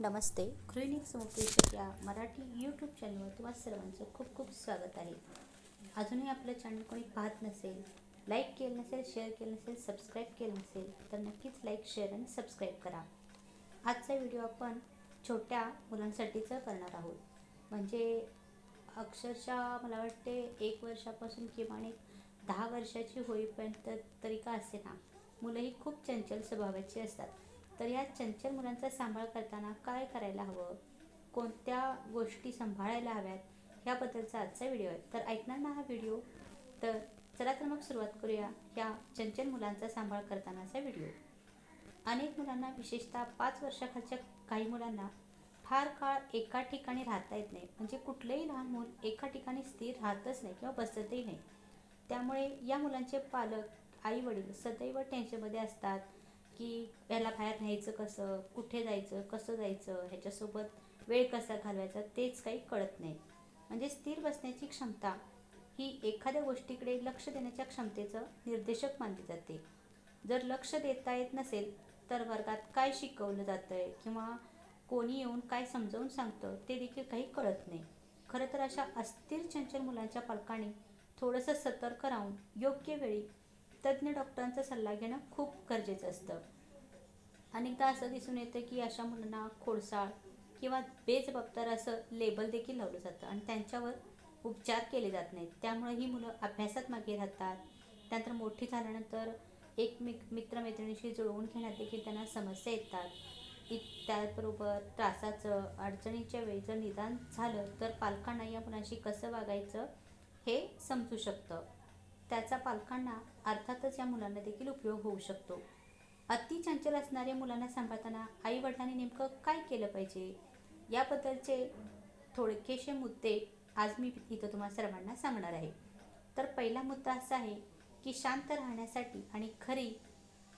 नमस्ते. गृहिणी समुपदेशक या मराठी यूट्यूब चॅनलवर तुम्हा सर्वांचं खूप खूप स्वागत आहे. अजूनही आपलं चॅनल कोणी पाहत नसेल लाईक केलं नसेल शेअर केलं नसेल सबस्क्राईब केलं नसेल तर नक्कीच लाईक शेअर आणि सबस्क्राईब करा. आजचा व्हिडिओ आपण छोट्या मुलांसाठीचं करणार आहोत. म्हणजे अक्षरशः मला वाटते एक वर्षापासून किमान एक दहा वर्षाची होईपर्यंत तरी का असे ना मुलं ही खूप चंचल स्वभावाची असतात. तर या चंचल मुलांचा सांभाळ करताना काय करायला हवं? कोणत्या गोष्टी सांभाळायला हव्यात? ह्याबद्दलचा आजचा व्हिडिओ आहे. तर ऐकणार ना हा व्हिडिओ? तर चला तर मग सुरुवात करूया ह्या चंचल मुलांचा सांभाळ करतानाचा व्हिडिओ. अनेक मुलांना विशेषतः पाच वर्षाखालच्या काही मुलांना फार काळ एका ठिकाणी राहता येत नाही. म्हणजे कुठलंही लहान मूल एका ठिकाणी स्थिर राहतच नाही किंवा बसतही नाही. त्यामुळे या मुलांचे पालक आई वडील सदैव टेन्शनमध्ये असतात. की याला बाहेर न्यायचं कसं कुठे जायचं कसं जायचं ह्याच्यासोबत वेळ कसा घालवायचा तेच काही कळत नाही. म्हणजे स्थिर बसण्याची क्षमता ही एखाद्या गोष्टीकडे लक्ष देण्याच्या क्षमतेचं निर्देशक मानली जाते. जर लक्ष देता येत नसेल तर वर्गात काय शिकवलं जातं आहे किंवा कोणी येऊन काय समजावून सांगतं ते देखील काही कळत नाही. खरं तर अशा अस्थिर चंचल मुलांच्या पालकांनी थोडंसं सतर्क राहून योग्य वेळी तज्ज्ञ डॉक्टरांचा सल्ला घेणं खूप गरजेचं असतं. अनेकदा असं दिसून येतं की अशा मुलांना खोडसाळ किंवा बेजबाबदार असं लेबल देखील लावलं जातं आणि त्यांच्यावर उपचार केले जात नाहीत. त्यामुळे ही मुलं अभ्यासात मागे राहतात. त्यानंतर मोठी झाल्यानंतर एक मिक मित्रमैत्रिणीशी जुळवून घेण्यात देखील त्यांना समस्या येतात. इत त्याचबरोबर त्रासाचं अडचणीच्या वेळी जर निदान झालं तर पालकांना या मुलांशी कसं वागायचं हे समजू शकतं. त्याचा पालकांना अर्थातच या मुलांना देखील उपयोग होऊ शकतो. अति चंचल असणाऱ्या मुलांना सांभाळताना आई वडिलांनी नेमकं काय केलं पाहिजे? याबद्दलचे थोडकेसे मुद्दे आज मी इथं तुम्हाला सर्वांना सांगणार आहे. तर पहिला मुद्दा असा आहे की शांत राहण्यासाठी आणि खरी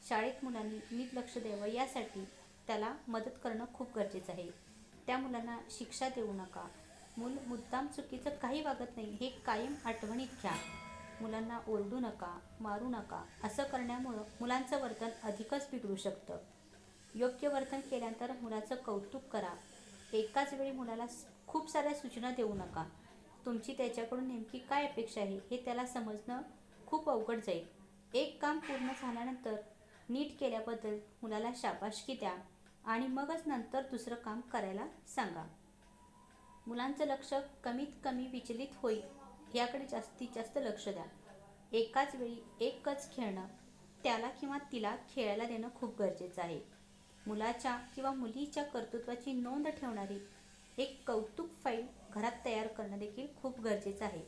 शाळेत मुलांनी नीट लक्ष द्यावं यासाठी त्याला मदत करणं खूप गरजेचं आहे. त्या मुलांना शिक्षा देऊ नका. मूल मुद्दाम चुकीचं काही वागत नाही हे कायम आठवणीत घ्या. मुलांना ओरडू नका मारू नका असं करण्यामुळं मुलांचं वर्तन अधिकच बिघडू शकतं. योग्य वर्तन केल्यानंतर मुलाचं कौतुक करा. एकाच वेळी मुलाला खूप साऱ्या सूचना देऊ नका. तुमची त्याच्याकडून नेमकी काय अपेक्षा आहे हे त्याला समजणं खूप अवघड जाईल. एक काम पूर्ण झाल्यानंतर नीट केल्याबद्दल मुलाला शाबाशकी द्या आणि मगच नंतर दुसरं काम करायला सांगा. मुलांचं लक्ष कमीत कमी विचलित होईल. याकडे जास्तीत जास्त लक्ष द्या. एकाच वेळी एकच खेळणं त्याला किंवा तिला खेळायला देणं खूप गरजेचं आहे. मुलाच्या किंवा मुलीच्या कर्तृत्वाची नोंद ठेवणारी एक कौतुक फाईल घरात तयार करणं देखील खूप गरजेचं आहे.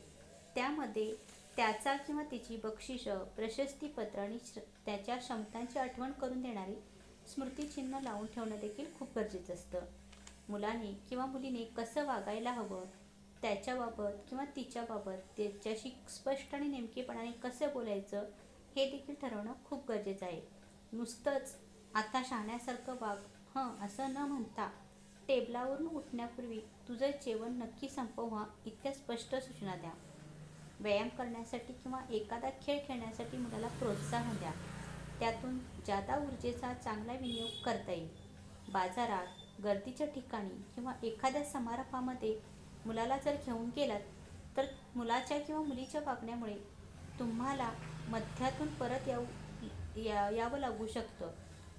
त्यामध्ये त्याचा किंवा तिची बक्षिसं प्रशस्तीपत्र आणि श्र त्याच्या क्षमतांची आठवण करून देणारी स्मृतिचिन्ह लावून ठेवणं देखील खूप गरजेचं असतं. मुलाने किंवा मुलीने कसं वागायला हवं त्याच्याबाबत किंवा तिच्याबाबत त्याच्याशी स्पष्ट आणि नेमकेपणाने कसं बोलायचं हे देखील ठरवणं खूप गरजेचं आहे. नुसतंच आता शाण्यासारखं वाग हं असं न म्हणता टेबलावरून उठण्यापूर्वी तुझं जेवण नक्की संपवा इतक्या स्पष्ट सूचना द्या. व्यायाम करण्यासाठी किंवा एखादा खेळ खेळण्यासाठी मुलाला प्रोत्साहन द्या. त्यातून जादा ऊर्जेचा चांगला विनियोग करता येईल. बाजारात गर्दीच्या ठिकाणी किंवा एखाद्या समारंभामध्ये मुलाला जर घेऊन गेलात तर मुलाच्या किंवा मुलीच्या वागण्यामुळे तुम्हाला मध्यातून परत येऊ या यावं लागू शकतं.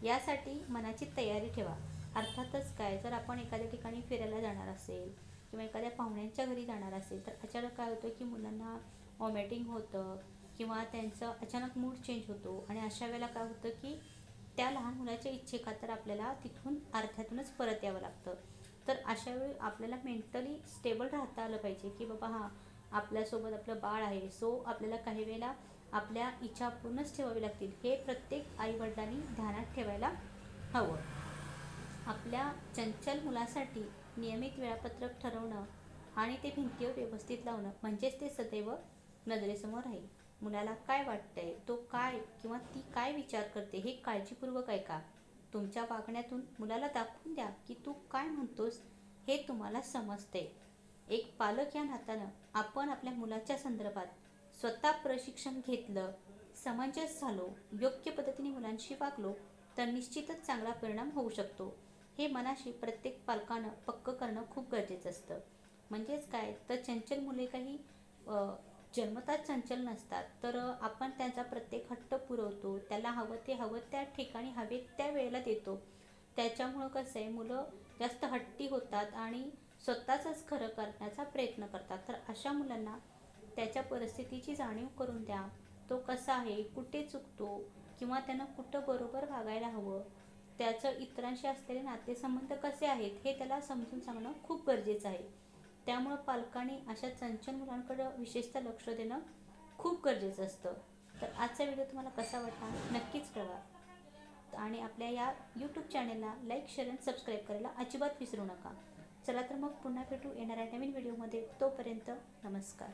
यासाठी मनाची तयारी ठेवा. अर्थातच काय जर आपण एखाद्या ठिकाणी फिरायला जाणार असेल किंवा एखाद्या पाहुण्यांच्या घरी जाणार असेल तर अचानक काय होतं की मुलांना वॉमिटिंग होतं किंवा त्यांचं अचानक मूड चेंज होतो आणि अशा वेळेला काय होतं की त्या लहान मुलाच्या इच्छेखातर आपल्याला तिथून अर्थातूनच परत यावं लागतं. तर अशा वेळी आपल्याला मेंटली स्टेबल राहता आलं पाहिजे की बाबा हां आपल्यासोबत आपलं बाळ आहे. सो आपल्याला काही वेळेला आपल्या इच्छा पूर्णच ठेवावी लागतील. हे प्रत्येक आईवडिलांनी ध्यानात ठेवायला हवं. आपल्या चंचल मुलासाठी नियमित वेळापत्रक ठरवणं आणि ते भिंतीवर व्यवस्थित लावणं म्हणजेच ते सदैव नजरेसमोर राहील. मुलाला काय वाटतंय? तो काय किंवा ती काय विचार करते? हे काळजीपूर्वक ऐका. तुमच्या वागण्यातून मुलाला दाखवून द्या की तू काय म्हणतोस हे तुम्हाला समजते. एक पालक या नात्यानं आपण आपल्या मुलाच्या संदर्भात स्वतः प्रशिक्षण घेतलं समंजस झालो योग्य पद्धतीने मुलांशी वागलो तर निश्चितच चांगला परिणाम होऊ शकतो. हे मनाशी प्रत्येक पालकानं पक्क करणं खूप गरजेचं असतं. म्हणजेच काय? तर चंचल मुले काही जन्मताच चंचल नसतात. तर आपण त्यांचा प्रत्येक हट्ट पुरवतो. त्याला हवं ते हवं त्या ठिकाणी हवे त्या वेळेला देतो. त्याच्यामुळं कसं आहे मुलं जास्त हट्टी होतात आणि स्वतःचंच खरं करण्याचा प्रयत्न करतात. तर अशा मुलांना त्याच्या परिस्थितीची जाणीव करून द्या. तो कसा आहे कुठे चुकतो किंवा त्यानं कुठं बरोबर वागायला हवं त्याचं इतरांशी असलेले नातेसंबंध कसे आहेत हे त्याला समजून सांगणं खूप गरजेचं आहे. त्यामुळं पालकांनी अशा चंचल मुलांकडं विशेषतः लक्ष देणं खूप गरजेचं असतं. तर आजचा व्हिडिओ तुम्हाला कसा वाटला नक्कीच कळवा. आणि आपल्या या यूट्यूब चॅनलला लाईक शेअर आणि सबस्क्राईब करायला अजिबात विसरू नका. चला तर मग पुन्हा भेटू येणाऱ्या नवीन व्हिडिओमध्ये. तोपर्यंत नमस्कार.